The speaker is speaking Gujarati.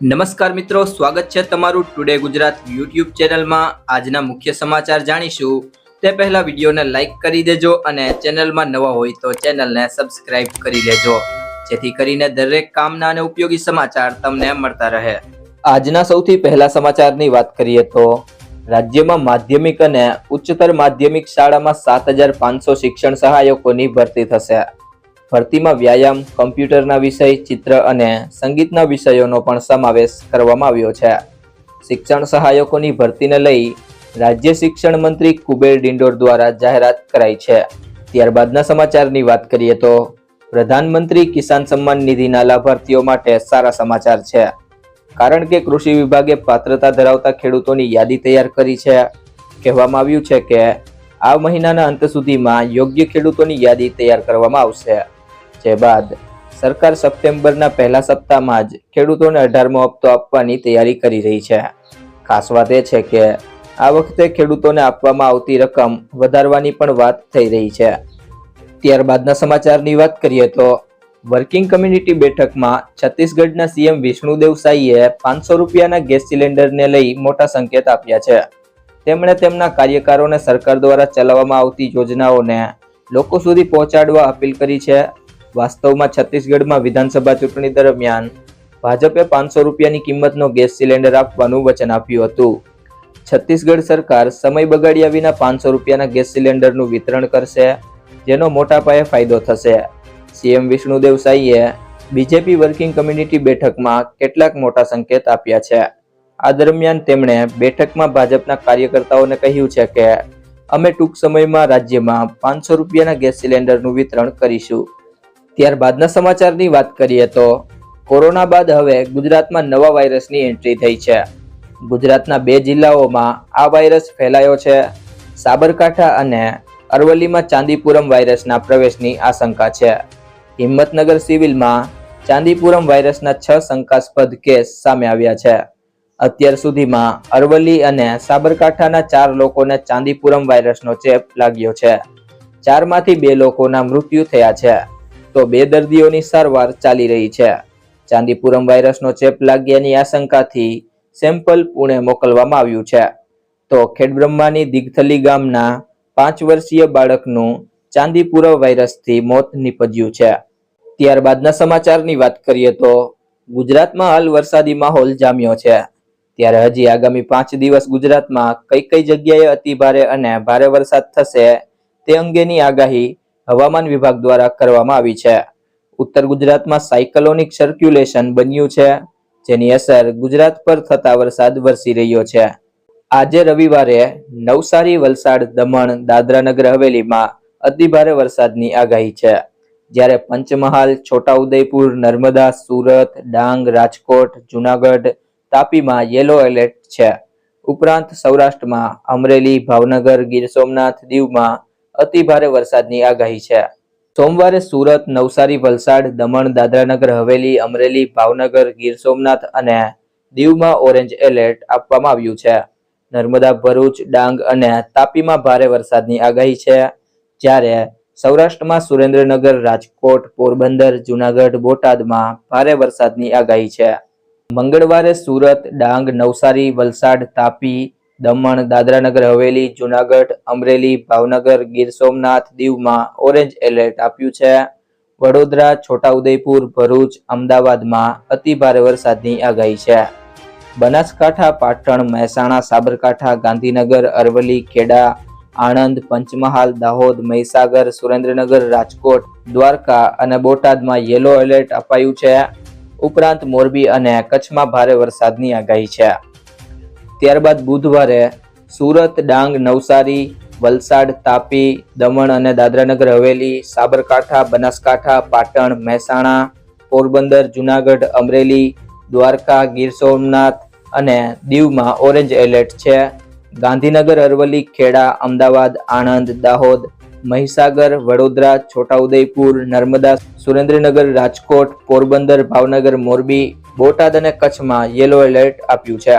નમસ્કાર મિત્રો, સ્વાગત છે તમારું ટુડે ગુજરાત યુટ્યુબ ચેનલમાં. આજના મુખ્ય સમાચાર જાણીશું. તે પહેલા વિડીયોને લાઇક કરી દેજો અને ચેનલમાં નવા હોય તો ચેનલને સબસ્ક્રાઇબ કરી લેજો. જેથી કરીને દરેક કામના અને ઉપયોગી સમાચાર તમને મળતા રહે. આજના સૌથી પહેલા સમાચારની વાત કરીએ તો, રાજ્યમાં માધ્યમિક અને ઉચ્ચતર માધ્યમિક શાળામાં સાત હજાર પાંચસો શિક્ષણ સહાયકોની ભરતી થશે. ભરતીમાં વ્યાયામ, કમ્પ્યુટરના વિષય, ચિત્ર અને સંગીતના વિષયોનો પણ સમાવેશ કરવામાં આવ્યો છે. શિક્ષણ સહાયકોની ભરતીને લઈ રાજ્ય શિક્ષણ મંત્રી કુબેર ડિંડોર દ્વારા જાહેરાત કરાઈ છે. ત્યારબાદના સમાચારની વાત કરીએ તો પ્રધાનમંત્રી કિસાન સન્માન નિધિના લાભાર્થીઓ માટે સારા સમાચાર છે. કારણ કે કૃષિ વિભાગે પાત્રતા ધરાવતા ખેડૂતોની યાદી તૈયાર કરી છે. કહેવામાં આવ્યું છે કે આ મહિનાના અંત સુધીમાં યોગ્ય ખેડૂતોની યાદી તૈયાર કરવામાં આવશે. જે બાદ સરકાર સપ્ટેમ્બરના પહેલા સપ્તાહમાં જ ખેડૂતોને અઢારમો હપ્તો આપવાની તૈયારી કરી રહી છે. ખાસ વાત એ છે કે આ વખતે ખેડૂતોને આપવામાં આવતી રકમ વધારવાની પણ વાત થઈ રહી છે. ત્યારબાદના સમાચારની વાત કરીએ તો વર્કિંગ કમ્યુનિટી બેઠકમાં છત્તીસગઢના સીએમ વિષ્ણુદેવ સાઈએ પાંચસો રૂપિયાના ગેસ સિલિન્ડરને લઈ મોટા સંકેત આપ્યા છે. તેમણે તેમના કાર્યકરોને સરકાર દ્વારા ચલાવવામાં આવતી યોજનાઓને લોકો સુધી પહોંચાડવા અપીલ કરી છે. વાસ્તવમાં છત્તીસગઢમાં વિધાનસભા ચૂંટણી દરમિયાન ભાજપે પાંચસો રૂપિયાની કિંમતનો ગેસ સિલિન્ડર આપવાનું વચન આપ્યું હતું. છત્તીસગઢ સરકાર સમય બગાડ્યા વિના પાંચસો રૂપિયાના ગેસ સિલિન્ડરનું વિતરણ કરશે, જેનો મોટા પાયે ફાયદો થશે. સીએમ વિષ્ણુદેવ સાઈએ બીજેપી વર્કિંગ કમ્યુનિટી બેઠકમાં કેટલાક મોટા સંકેત આપ્યા છે. આ દરમિયાન તેમણે બેઠકમાં ભાજપના કાર્યકર્તાઓને કહ્યું છે કે, અમે ટૂંક સમયમાં રાજ્યમાં પાંચસો રૂપિયાના ગેસ સિલિન્ડરનું વિતરણ કરીશું. ત્યારબાદના સમાચારની વાત કરીએ તો કોરોના બાદ હવે ગુજરાતમાં નવા વાયરસની એન્ટ્રી થઈ છે. ગુજરાતના બે જિલ્લાઓમાં આ વાયરસ ફેલાયો છે. સાબરકાંઠા અને અરવલ્લીમાં ચાંદીપુરમ વાયરસના પ્રવેશની આશંકા છે. હિંમતનગર સિવિલમાં ચાંદીપુરમ વાયરસના છ શંકાસ્પદ કેસ સામે આવ્યા છે. અત્યાર સુધીમાં અરવલ્લી અને સાબરકાંઠાના ચાર લોકોને ચાંદીપુરમ વાયરસનો ચેપ લાગ્યો છે. ચારમાંથી બે લોકોના મૃત્યુ થયા છે. તો બે દર્દીઓની સારવાર ચાલી રહી છે. ચાંદીપુરમ વાયરસનો ચેપ લાગ્યાની આશંકાથી સેમ્પલ પુણે મોકલવામાં આવ્યું છે. તો ખેડબ્રહ્માની દિગથલી ગામના પાંચ વર્ષીય બાળકનું ચાંદીપુરા વાયરસથી મોત નીપજ્યું છે. ત્યારબાદના સમાચારની વાત કરીએ તો ગુજરાતમાં હાલ વરસાદી માહોલ જામ્યો છે. ત્યારે હજી આગામી પાંચ દિવસ ગુજરાતમાં કઈ કઈ જગ્યાએ અતિ ભારે અને ભારે વરસાદ થશે તે અંગેની આગાહી હવામાન વિભાગ દ્વારા કરવામાં આવી છે. ઉત્તર ગુજરાતમાં સાયકલોનિક સર્ક્યુલેશન બન્યું છે, જેની અસર ગુજરાત પર થતા વરસાદ વરસી રહ્યો છે. આજે રવિવારે નવસારી, વલસાડ, દમણ દાદરા નગર હવેલીમાં અતિભારે વરસાદની આગાહી છે. જ્યારે પંચમહાલ, છોટાઉદેપુર, નર્મદા, સુરત, ડાંગ, રાજકોટ, જુનાગઢ, તાપીમાં યેલો એલર્ટ છે. ઉપરાંત સૌરાષ્ટ્રમાં અમરેલી, ભાવનગર, ગીર સોમનાથ, દીવમાં અતિભારે વરસાદની આગાહી છે. સોમવારે સુરત, નવસારી, વલસાડ, દમણ, દાદરાનગર, હવેલી, અમરેલી, ભાવનગર, ગીર સોમનાથ અને દીવમાં ઓરેન્જ એલર્ટ આપવામાં આવ્યું છે. નર્મદા, ભરૂચ, ડાંગ અને તાપીમાં ભારે વરસાદની આગાહી છે. જ્યારે સૌરાષ્ટ્રમાં સુરેન્દ્રનગર, રાજકોટ, પોરબંદર, જુનાગઢ, બોટાદમાં ભારે વરસાદની આગાહી છે. મંગળવારે સુરત, ડાંગ, નવસારી, વલસાડ, તાપી દમણ, દાદરાનગર, હવેલી, જુનાગઢ, અમરેલી, ભાવનગર, ગીર સોમનાથ, દીવમાં ઓરેન્જ એલર્ટ આપ્યું છે. વડોદરા, છોટાઉદેપુર, ભરૂચ, અમદાવાદમાં અતિભારે વરસાદની આગાહી છે. બનાસકાંઠા, પાટણ, મહેસાણા, સાબરકાંઠા, ગાંધીનગર, અરવલ્લી, ખેડા, આણંદ, પંચમહાલ, દાહોદ, મહીસાગર, સુરેન્દ્રનગર, રાજકોટ, દ્વારકા અને બોટાદમાં યેલો એલર્ટ અપાયું છે. ઉપરાંત મોરબી અને કચ્છમાં ભારે વરસાદની આગાહી છે. ત્યારબાદ બુધવારે સુરત, ડાંગ, નવસારી, વલસાડ, તાપી, દમણ અને દાદરાનગર હવેલી, સાબરકાંઠા, બનાસકાંઠા, પાટણ, મહેસાણા, પોરબંદર, જુનાગઢ, અમરેલી, દ્વારકા, ગીર સોમનાથ અને દીવમાં ઓરેન્જ એલર્ટ છે. ગાંધીનગર, અરવલ્લી, ખેડા, અમદાવાદ, આણંદ, દાહોદ, મહીસાગર, વડોદરા, છોટાઉદેપુર, નર્મદા, સુરેન્દ્રનગર, રાજકોટ, પોરબંદર, ભાવનગર, મોરબી, બોટાદ અને કચ્છમાં યેલો એલર્ટ આપ્યું છે.